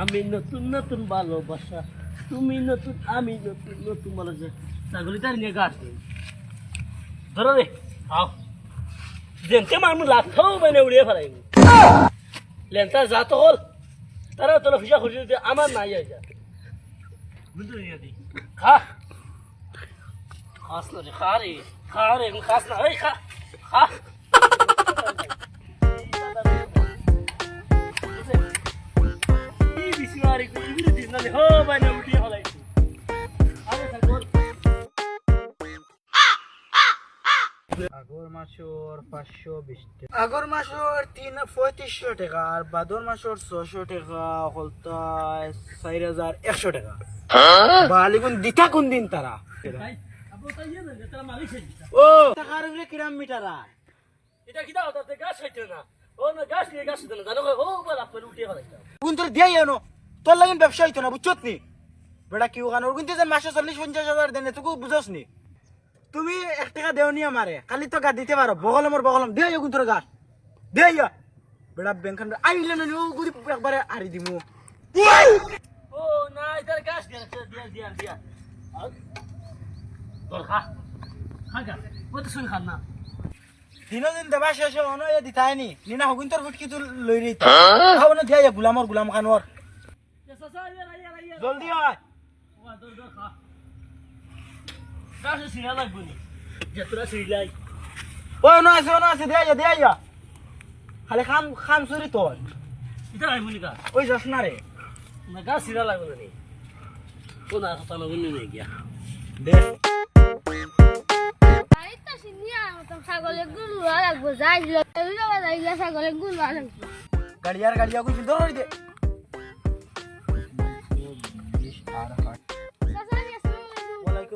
আমি নতুন নতুন ভালোবাসা। তুমি নতুন, আমি নতুন নতুন ভালোবাসা। ছাগলিটা নিয়ে গাছ ধরো রে, আও। যেনতে মানুষ লাথাও মানে উড়িয়ে ফেলাই লেনটা যা তো হল, তারা তোলা খুশা খুশি আমার নাই আইসা বুঝতে নিয়ে দি খা। খাস না রে, খা রে খা রে খাস না। এই খা খা। আগর মাসর পাঁচশো বিশ টাকা। আগর মাসর তিন পঁয়ত্রিশশো টাকা আর বাদর মাসর ছশো টাকা হলতায় চার হাজার একশো টাকা। দিতা কোন দিন তারা? ও! টাকার উপরে কিরাম মিটার এটা কি দাও তাতে গাছ হইতে না। ও না গাছ নিয়ে গাছ হইতে না। জানো ও বল আপনার উঠিয়ে ফেলাইতাম কোন তোর দিয়ে জানো তোর লাগিন ব্যবসা হইতো না বুঝছত নি? বেটা কি ওখানে ওর কিন্তু যে মাসে চল্লিশ পঞ্চাশ হাজার দেন তোকে বুঝস নি? তুমি এক টাকা দেওনি আমারে। খালি তো গা দিতে পারো। বগলম ওর বগলম দিয়ে যাও তোর গাছ দিয়ে যা বেটা ব্যাংক আইলে না ও গুড়ি একবারে হারি দিমু। ও না এটার গাছ দিয়া দিয়া দিয়া দিয়া। তোর খা। খা গা। ও তো শুন খান না? দিনো দিন দেবা শেষ হনো এ দিতাই নি। নিনা হগুন তোর ফুটকি তুল লই রই খাও না দিয়া যা গুলামর গুলাম খানোর জলদি আয়। নি ও না আছে না আছে দিয়া দিয়া যা খালি খাম খাম চুরি তোর এটা লাগবো নি গা ওই যাস না রে না গাছ সিরা লাগবো না নি ও না কথা লাগবো নি গিয়া দে ছাগলের গুল লওয়া লাগবো গাড়ি আর গাড়ি আগুন ধর দে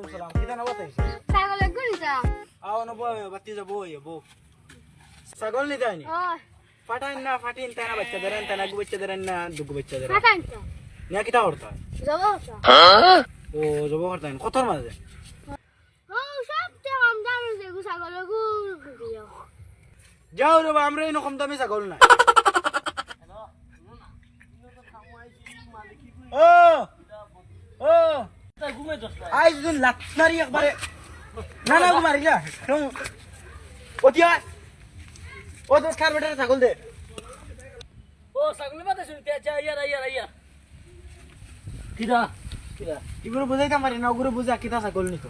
ওয়ালাইকুম সালাম কিটা না বাতাইছ ছাগলের গুল যা আও না বয় বাতি যাব ওই বো ছাগল নি ও ফাটাইন না ফাটিন তাই না বাচ্চা দেরেন তাই না গু বাচ্চা দেরেন না দুগু বাচ্চা দেরেন খাটাইতা নিয়া কিটা করতা যাব তো ও যাব করতাইন কতর মাঝে ও সব তে কম দাম দেখো ছাগলের গুল দিও যাও রে আমরা এরকম দামি ছাগল না ও ও আজ দিন লাত মারি একবারে না না। মারি যা ওতিয়া ও দোষ খার বেটার ছাগল দে। ও ছাগলের মাথা শুনতে আচ্ছা ইয়ার ইয়ার ইয়ার কিরা? কিরা? এগুলো বুঝাইতে পারি না ওগুলো বুঝা কিতা ছাগল নিত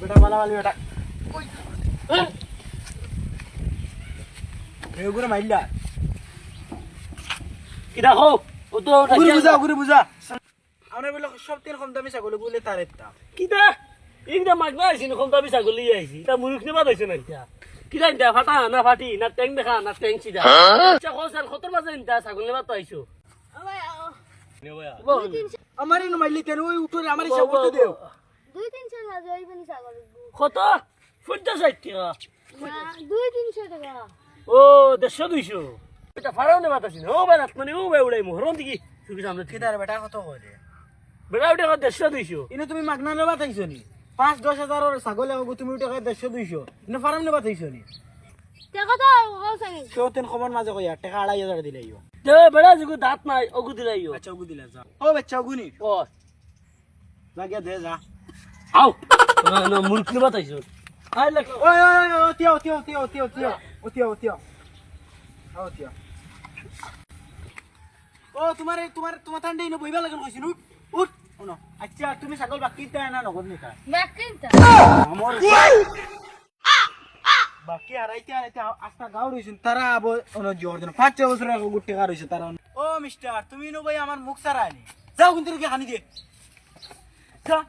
বেটা মালা মালি বেটা। এগুলো মাইলা কিরা হো ও তো ওগুলো বুঝা ওগুলো বুঝা। আমরা বলে সব তিন কম দামি ছাগল বলে তার কিটা? এইটা মাগনা আইছি কম দামি ছাগল লিয়ে আইছি। তা মুরুখ নিবা দইছে না কিটা কিটা ইনটা ফাটা না ফাটি না ট্যাং দেখা না ট্যাং সিধা আচ্ছা হোসেন খতর বাজে ইনটা ছাগল নিবা তো আইছো? আমার ইনো মাইলি কেন ওই উঠে আমার ইচ্ছা করতে দেও। দুই তিনশো জয়বেন কত? ফুটতে ষাট দুই তিনশো টাকা। ও দেড়শো দুইশো। এটা ফাড়াও নেবা তাছি না ও বেড়াত মানে ও বে উড়াই মোহরন দিকে সুখী সামনে কিদার বেটা কত করে বেড়া উঠে দেড়শো দুইশো ইনো তুমি মাগনা নেবা তাইছো নি পাঁচ দশ ছাগল আগো তুমি উঠে দেড়শো দুইশো ইনো ফার্ম নেবা তাইছো নি টাকা তো হোসেন সেও তিন মাঝে কইয়া টাকা আড়াই হাজার দে বেড়া যুগু দাঁত নাই অগু দিলাইও আচ্ছা ওগু দিলে যা ও বাচ্চা ওগুনি ও লাগিয়া দে যা আও না না মুরুখ নিবা তাইছো আই লাগ ওই ওই ওই ও তিয়াও তিয়াও তিয়াও তিয়াও তিয়াও ও তিয়াও তিয়াও ও তোমার তোমার তোমার ঠান্ডা ইনো বইবা লাগেন কইছিন উঠ। উঠ শুনো আচ্ছা তুমি ছাগল বাকি তাই না নগদ নিতা ব্যাকিনটা আমার বাকি হারাইতে হারাইতে আস্তা গাও রইছেন তারা আবো অন্য জোর দেন পাঁচ ছয় বছর আগে গুটি টাকা রইছে তারা ও মিস্টার তুমি নো ভাই আমার মুখ সারা আনি যাও কিন্তু কি হানি দিয়ে। যা।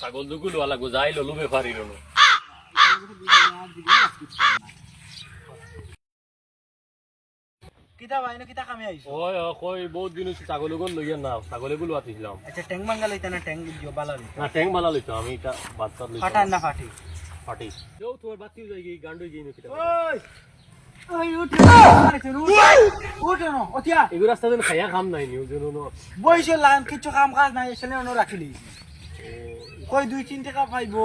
ছাগল দুগুলো লোৱা লাগো যাই ললো বেপাৰী ললো কিতা ভাই কিতা কামে আইছো ওই কই বহুত দিন হচ্ছে ছাগলগুলো লইয়া না ছাগলগুলো আতিছিলাম আচ্ছা ট্যাং মাঙ্গা লইতা না ট্যাং দিও বালা লইতা না ট্যাং লইতো আমি এটা বাচ্চা লইতো ফাটান না ফাটি ফাটি যাও তোমার বাতি যাই গই গান্ডু যাই না কিটা ওই ওই উঠ উঠ না ওতিয়া এগুলো রাস্তা দিন খাইয়া খাম নাই নিউ জন্য ন বইছে লান কিছু কাম কাজ নাই এসে অন্য রাখিলি কই দুই তিন টাকা পাইবো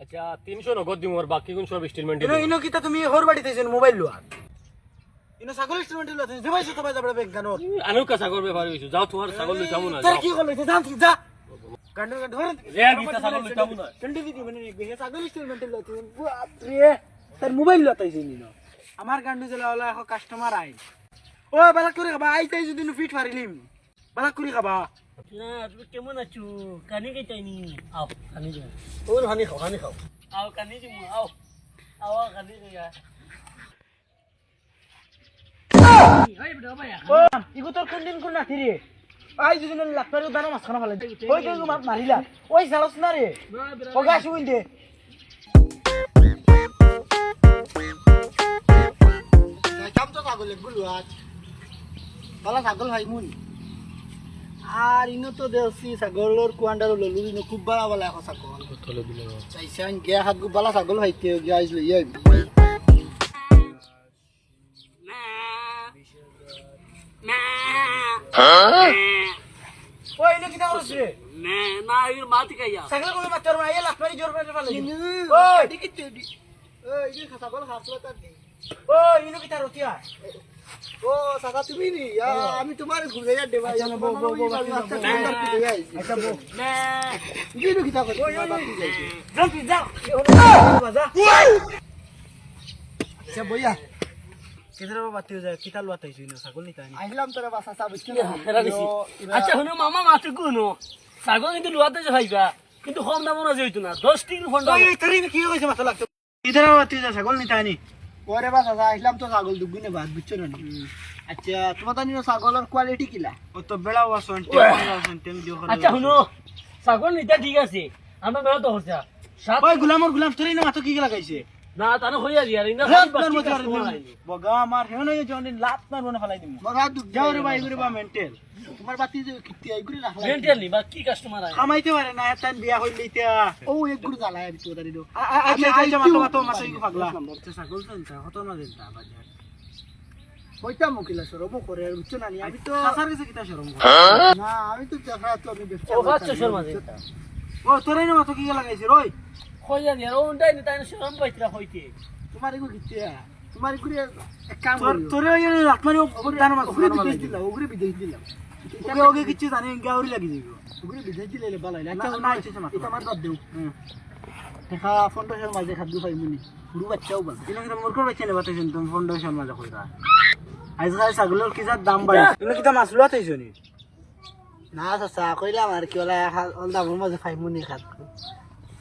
আচ্ছা তিনশো নগদ দিম আর বাকি কোন সব স্টেটমেন্ট ইনো ইনো কিতা তুমি হোর বাড়িতে আইছেন মোবাইল লুয়া ইনো ছাগল ইনস্ট্রুমেন্ট লুয়া তুমি দেবাইছো তো যাবে ব্যাংক গানোর আমিও কা ছাগল ব্যাপার হইছো যাও তোমার ছাগল লইতাম না তার কি করল জান তুই যা। গান্ডো গান্ডো ধরে রে গীতা ছাগল লইতাম না। চন্ডি দিদি মানে হে ছাগল ইনস্ট্রুমেন্ট লুয়া তুমি বাপ রে তার মোবাইল লুয়া তাইছে নিনো আমার গান্ডু জেলা হলো এখন কাস্টমার আই। ও বালাক করে খাবা আইতাই যদি ফিট মারিলিম বালাক করে খাবা। না তুমি কেমন আছো? কানি কে চাইনি আও কানি যাও ওর হানি খাও হানি খাও। আও কানি যাও আও। আও কানি যাও ইগো তোর কোন দিন কোন না রে আই যদি না দানা মাছ খানা ফেলে ওই তো মাছ মারিলা ওই সালস না রে ও গাছ উইন দে। কাম তো ছাগলগুলো আজ বালা ছাগল ভাই মুন আর ইনো তো দেখছি ছাগলের কুয়ান্ডার ললু ইনো খুব বালা বালা এখন ছাগল। চাইছে আন গিয়া হাত বালা ছাগল ভাইতে গিয়া আইছিল ইয়ে ছাগল হাসলো তার দি ও ইনো কিটা রতিয়া ও সাকা তুমি নি? আমি তোমার ঘুরে যা দেবা আচ্ছা, বো, বো, বো, আচ্ছা যাও। ঠান্ডার পিছে আচ্ছা বো না। গিনো কিতা কই বাকি যাইছে। যাও। তুই যাও যা। আচ্ছা বইয়া। কিধরে বাবা তুই যা কিটা লুয়া তাইছিস ছাগল নিতা নি? আইলাম তোরা বাসা সাব কি এরা দিছি। আচ্ছা শুনো মামা মাছ গুনো ছাগল কিন্তু লুয়াতে যে ভাইবা কিন্তু কম দাম না যেইতো না। দশ টিকিট ফোন তোর কি কইছে মাথা লাগতো কিধরে বাবা তুই যা ছাগল নিতা নি। ওরে বাসা আসলাম তো ছাগল দুগুনে ভাত বুঝছ না আচ্ছা তোমার তো নিনো ছাগলের কোয়ালিটি কিলা ও তো বেড়া ওয়াসন টেম ওয়াসন টেম দিও আচ্ছা শুনো ছাগল নিতে ঠিক আছে আমরা বেড়া তো হচ্ছে। সাত ওই গুলামর গুলাম তোর না মাথা কি লাগাইছে? না তারা হইয়া দিয়া রে না লাত মতো আর বগা আমার হেন এই জন লাত মার ফলাই দিমু। মগা দুগ যাও রে ভাই গুরে বা মেন্টাল তোমার বাতি যে কিতি আই গুরি রাখলা মেন্টাল নি বা কি কাস্টমার আয় কামাইতে পারে না এতান বিয়া হইলে ইতা। ও এক গুরি জ্বালায় আমি তো দাঁড়িয়ে আচ্ছা আচ্ছা মাথা মাথা মাথা ইগু পাগলা। তো ছাগল তো ইনতা হতো না দিনতা বাজার কইতা মুকিলা সরব করে বুঝছ না নি আমি তো সাসার কাছে কিতা শরম না আমি তো দেখা তো আমি ব্যবসা ও বাচ্চা শোর মাঝে ও তোর ইনো মাথা কি লাগাইছে রই? হইয়া দিয়া ও উন্ডাই নি তাই শরম পাইতরা হইতে তোমার এগো কিতি তোমার কাম তোর ওই মারি মাছ বিদেশ দিলা ওগুরি বিদেশ দিলা ওকে ওকে কিছু জানি গাউরি লাগি যাইব। ওগুরি বিদেশ দিলে বালাই আচ্ছা না, আইছে। এটা বাদ দেও। দেখা ফন্ডেশন মাঝে খাদ্য পাই মুনি। পুরো বাচ্চাও বল ইনো কিতা মোর করে চেনে বাতাইছেন তুমি ফাউন্ডেশন মাজা কইরা। আজকাল ছাগলের কিজার দাম বাড়ছে ইনো কিতা মাছ লুয়া তাইছো নি? চাচা কইলাম আর কি ওলা দামের মাঝে খাই মুনি খাত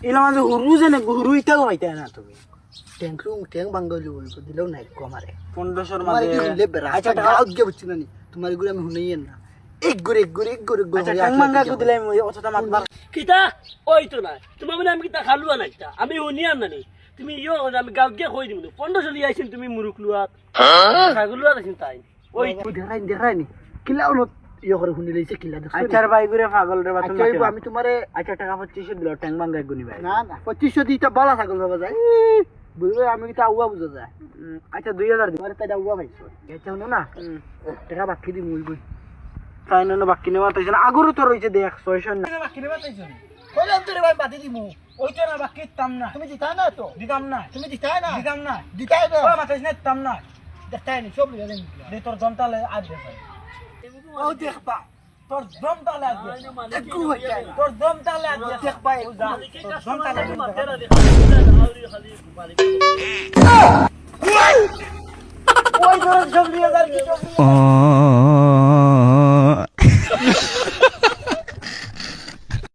ইলা মাঝে হুরু যেনে হুরু ইটা কমাইতে না তুমি? ট্যাঙ্করু ট্যাঙ্ক বাঙ্গলি বল দিলেও নাই কমারে তোমার মাঝে আচ্ছা টাকা আগে বুঝছি না নি? তোমার গুরি আমি শুনেই না। এক গুরি এক গুরি এক গুরি আচ্ছা টাং মাঙ্গা কো দিলাই মই অতটা মাত বার কিতা? ওই তো না তোমার মানে আমি কিতা খালুয়া না কিতা? আমি শুনিয়ার না নি? তুমি ইয়ো আমি গাঁৱত গিয়ে কৈ দিম পনেরো চলি আইছিল তুমি মুৰুখ লোৱাত। ছাগল লোৱাত আছিল তাই। ওই দেখাই দেখাই নি। কিলা ইয়ে করে শুনি লইছে কিলা দেখছ আচ্ছা ভাই গুরে পাগল রে বাতুম আচ্ছা আমি তোমারে আচ্ছা টাকা 25 দিল টাং মাঙ্গা গুনি ভাই। না না। পঁচিশশো দিটা বালা ছাগল যায়। বুঝবে আমি কিটা আউয়া বুঝা যায়। আচ্ছা 2000 দিল তোমার তাই আউয়া পাইছো আচ্ছা শুনো না টাকা বাকি দি মুই বই। তাই না বাকি নেওয়া তাইছেন আগরও তো রইছে দেখ 600 না। বাকি নেওয়া তাইছেন কইলাম ভাই বাতি দিমু। ওই তো না বাকি তাম না। তুমি দিতা না তো? দিতাম না। তুমি দিতা না? দিতাম না। দিতাই না ও মাতাইছ না তাম না। দেখাই নি সব লিয়ে দেন দে তোর আজ দে ও দেখবা তোর দমতালে আজ দে একটু হই যায়। তোর দমতালে আজ দে দেখবা তোর দমতালে ওই ধরে লিয়ে যার কি ah